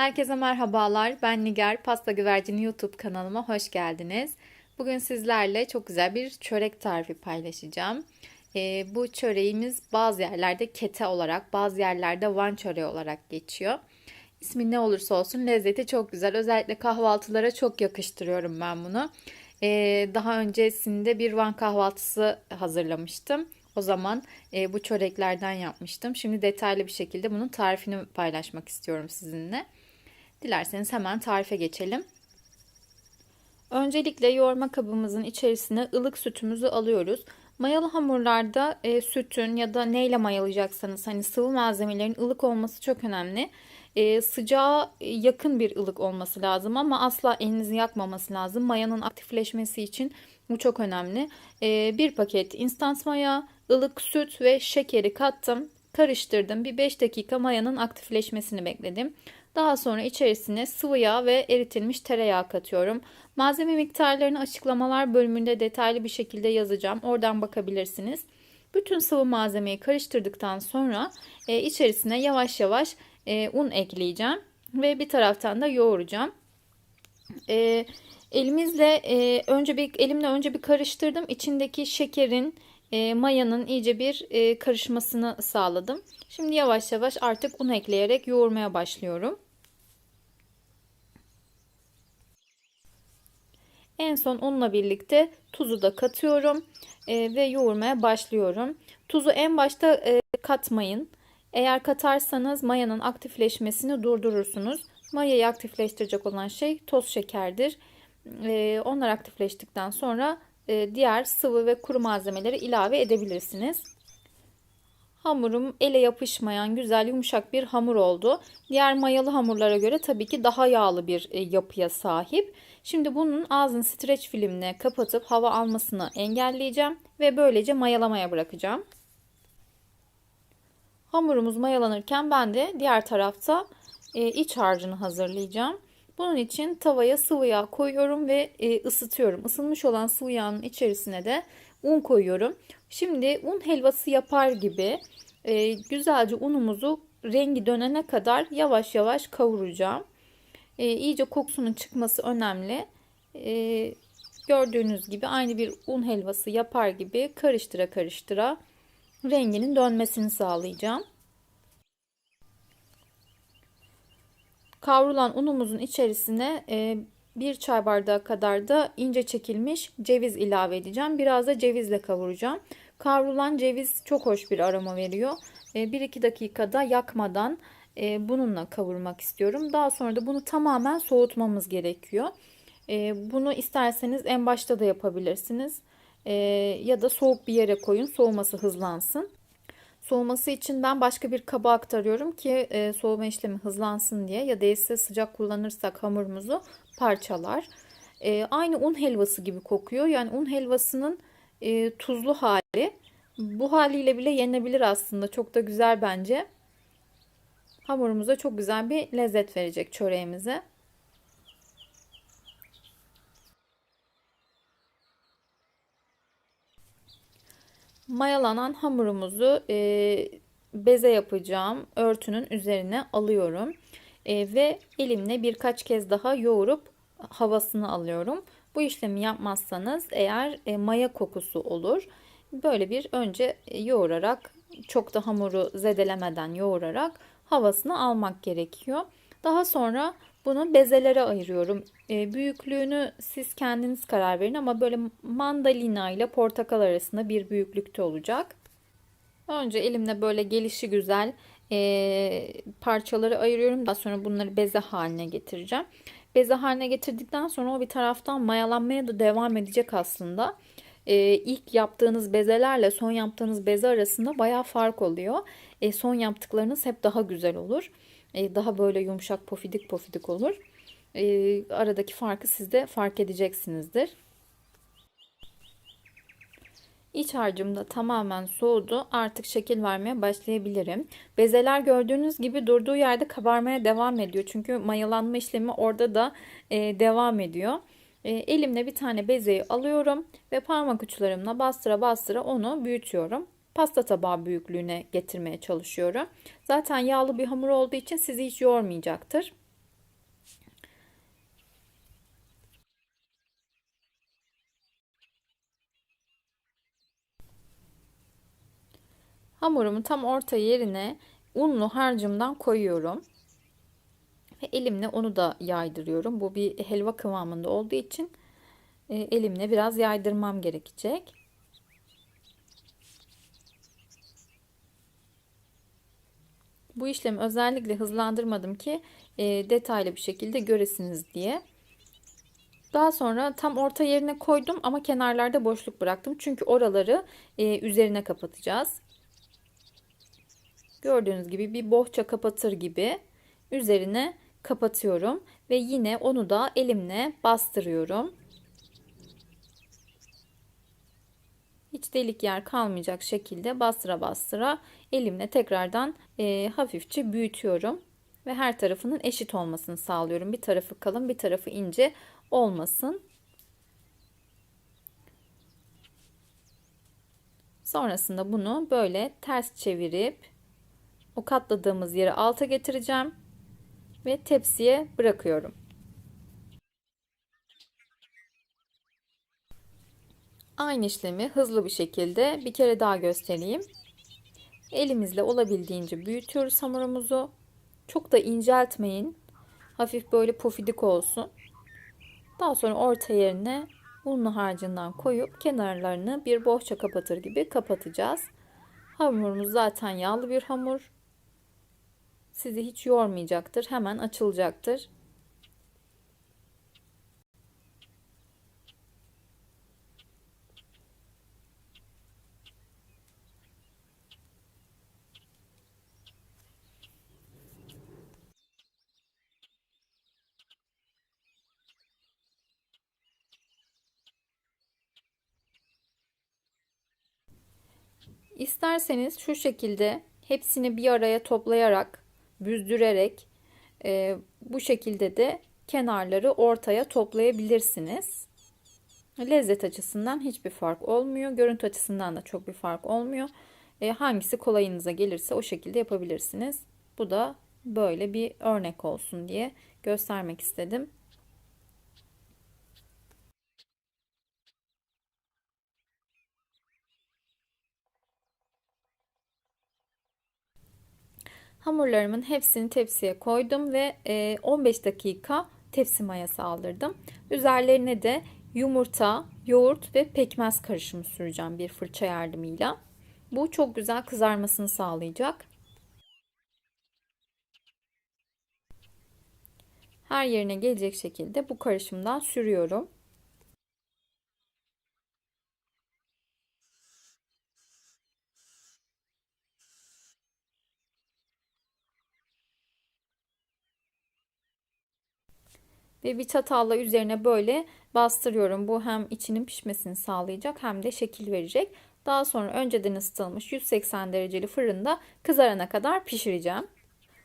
Herkese merhabalar. Ben Nigar. Pasta Güvercini YouTube kanalıma hoş geldiniz. Bugün sizlerle çok güzel bir çörek tarifi paylaşacağım. Ee, bu çöreğimiz bazı yerlerde kete olarak, bazı yerlerde van çöreği olarak geçiyor. İsmi ne olursa olsun lezzeti çok güzel. Özellikle kahvaltılara çok yakıştırıyorum ben bunu. Ee, daha öncesinde bir van kahvaltısı hazırlamıştım. O zaman e, bu çöreklerden yapmıştım. Şimdi detaylı bir şekilde bunun tarifini paylaşmak istiyorum sizinle. Dilerseniz hemen tarife geçelim. Öncelikle yoğurma kabımızın içerisine ılık sütümüzü alıyoruz. Mayalı hamurlarda e, sütün ya da neyle mayalayacaksanız hani sıvı malzemelerin ılık olması çok önemli. E, sıcağa yakın bir ılık olması lazım ama asla elinizi yakmaması lazım. Mayanın aktifleşmesi için bu çok önemli. E, bir paket instant maya, ılık süt ve şekeri kattım. Karıştırdım. Bir 5 dakika mayanın aktifleşmesini bekledim. Daha sonra içerisine sıvı yağ ve eritilmiş tereyağı katıyorum. Malzeme miktarlarını açıklamalar bölümünde detaylı bir şekilde yazacağım. Oradan bakabilirsiniz. Bütün sıvı malzemeyi karıştırdıktan sonra e, içerisine yavaş yavaş e, un ekleyeceğim ve bir taraftan da yoğuracağım. E, elimizle e, önce bir elimle önce bir karıştırdım. İçindeki şekerin e, mayanın iyice bir e, karışmasını sağladım. Şimdi yavaş yavaş artık un ekleyerek yoğurmaya başlıyorum. En son unla birlikte tuzu da katıyorum e, ve yoğurmaya başlıyorum. Tuzu en başta e, katmayın. Eğer katarsanız mayanın aktifleşmesini durdurursunuz. Mayayı aktifleştirecek olan şey toz şekerdir. E, onlar aktifleştikten sonra e, diğer sıvı ve kuru malzemeleri ilave edebilirsiniz. Hamurum ele yapışmayan güzel yumuşak bir hamur oldu. Diğer mayalı hamurlara göre tabii ki daha yağlı bir e, yapıya sahip. Şimdi bunun ağzını streç filmle kapatıp hava almasını engelleyeceğim ve böylece mayalamaya bırakacağım. Hamurumuz mayalanırken ben de diğer tarafta e, iç harcını hazırlayacağım. Bunun için tavaya sıvı yağ koyuyorum ve e, ısıtıyorum. Isınmış olan sıvı yağın içerisine de un koyuyorum. Şimdi un helvası yapar gibi e, güzelce unumuzu rengi dönene kadar yavaş yavaş kavuracağım. E, iyice kokusunun çıkması önemli. E, gördüğünüz gibi aynı bir un helvası yapar gibi karıştıra karıştıra renginin dönmesini sağlayacağım. Kavrulan unumuzun içerisine e, bir çay bardağı kadar da ince çekilmiş ceviz ilave edeceğim. Biraz da cevizle kavuracağım. Kavrulan ceviz çok hoş bir aroma veriyor. 1-2 e, dakikada yakmadan e, bununla kavurmak istiyorum. Daha sonra da bunu tamamen soğutmamız gerekiyor. Bunu isterseniz en başta da yapabilirsiniz. Ya da soğuk bir yere koyun soğuması hızlansın. Soğuması için ben başka bir kaba aktarıyorum ki e, soğuma işlemi hızlansın diye ya değilse sıcak kullanırsak hamurumuzu parçalar. E, aynı un helvası gibi kokuyor. Yani un helvasının e, tuzlu hali. Bu haliyle bile yenebilir aslında. Çok da güzel bence. Hamurumuza çok güzel bir lezzet verecek çöreğimize. mayalanan hamurumuzu e, beze yapacağım örtünün üzerine alıyorum. E, ve elimle birkaç kez daha yoğurup havasını alıyorum. Bu işlemi yapmazsanız eğer e, maya kokusu olur. Böyle bir önce yoğurarak çok da hamuru zedelemeden yoğurarak havasını almak gerekiyor. Daha sonra bunu bezelere ayırıyorum. E, büyüklüğünü siz kendiniz karar verin ama böyle mandalina ile portakal arasında bir büyüklükte olacak. Önce elimle böyle gelişi güzel e, parçaları ayırıyorum. Daha sonra bunları beze haline getireceğim. Beze haline getirdikten sonra o bir taraftan mayalanmaya da devam edecek aslında. E, ilk yaptığınız bezelerle son yaptığınız beze arasında baya fark oluyor. E, son yaptıklarınız hep daha güzel olur. E, daha böyle yumuşak pofidik pofidik olur. E, aradaki farkı siz de fark edeceksinizdir. İç harcım da tamamen soğudu. Artık şekil vermeye başlayabilirim. Bezeler gördüğünüz gibi durduğu yerde kabarmaya devam ediyor. Çünkü mayalanma işlemi orada da e, devam ediyor. E, elimle bir tane bezeyi alıyorum ve parmak uçlarımla bastıra bastıra onu büyütüyorum pasta tabağı büyüklüğüne getirmeye çalışıyorum. Zaten yağlı bir hamur olduğu için sizi hiç yormayacaktır. Hamurumu tam orta yerine unlu harcımdan koyuyorum. Ve elimle onu da yaydırıyorum. Bu bir helva kıvamında olduğu için e, elimle biraz yaydırmam gerekecek. Bu işlemi özellikle hızlandırmadım ki e, detaylı bir şekilde göresiniz diye. Daha sonra tam orta yerine koydum ama kenarlarda boşluk bıraktım. Çünkü oraları e, üzerine kapatacağız. Gördüğünüz gibi bir bohça kapatır gibi üzerine kapatıyorum ve yine onu da elimle bastırıyorum. Hiç delik yer kalmayacak şekilde bastıra bastıra elimle tekrardan e, hafifçe büyütüyorum ve her tarafının eşit olmasını sağlıyorum. Bir tarafı kalın, bir tarafı ince olmasın. Sonrasında bunu böyle ters çevirip o katladığımız yeri alta getireceğim ve tepsiye bırakıyorum. Aynı işlemi hızlı bir şekilde bir kere daha göstereyim. Elimizle olabildiğince büyütüyoruz hamurumuzu. Çok da inceltmeyin. Hafif böyle pofidik olsun. Daha sonra orta yerine unlu harcından koyup kenarlarını bir bohça kapatır gibi kapatacağız. Hamurumuz zaten yağlı bir hamur. Sizi hiç yormayacaktır. Hemen açılacaktır. İsterseniz şu şekilde hepsini bir araya toplayarak, büzdürerek e, bu şekilde de kenarları ortaya toplayabilirsiniz. Lezzet açısından hiçbir fark olmuyor. Görüntü açısından da çok bir fark olmuyor. E, hangisi kolayınıza gelirse o şekilde yapabilirsiniz. Bu da böyle bir örnek olsun diye göstermek istedim. Hamurlarımın hepsini tepsiye koydum ve 15 e, dakika tepsi mayası aldırdım. Üzerlerine de yumurta, yoğurt ve pekmez karışımı süreceğim bir fırça yardımıyla. Bu çok güzel kızarmasını sağlayacak. Her yerine gelecek şekilde bu karışımdan sürüyorum. Ve bir çatalla üzerine böyle bastırıyorum. Bu hem içinin pişmesini sağlayacak hem de şekil verecek. Daha sonra önceden ısıtılmış 180 dereceli fırında kızarana kadar pişireceğim.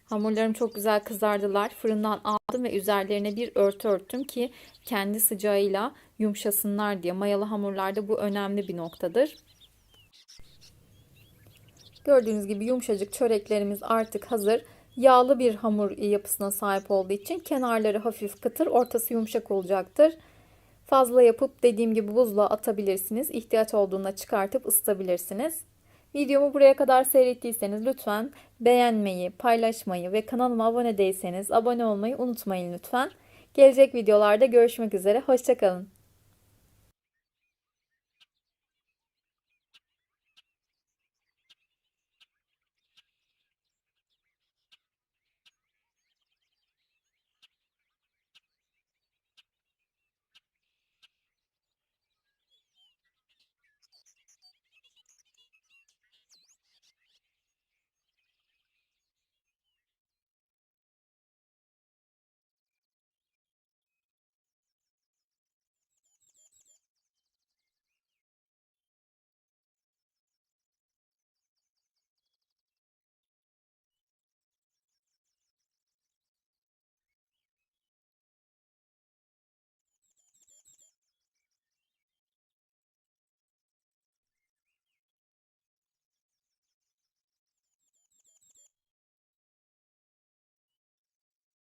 Hamurlarım çok güzel kızardılar. Fırından aldım ve üzerlerine bir örtü örttüm ki kendi sıcağıyla yumuşasınlar diye. Mayalı hamurlarda bu önemli bir noktadır. Gördüğünüz gibi yumuşacık çöreklerimiz artık hazır yağlı bir hamur yapısına sahip olduğu için kenarları hafif kıtır, ortası yumuşak olacaktır. Fazla yapıp dediğim gibi buzluğa atabilirsiniz. İhtiyaç olduğunda çıkartıp ısıtabilirsiniz. Videomu buraya kadar seyrettiyseniz lütfen beğenmeyi, paylaşmayı ve kanalıma abone değilseniz abone olmayı unutmayın lütfen. Gelecek videolarda görüşmek üzere. Hoşçakalın.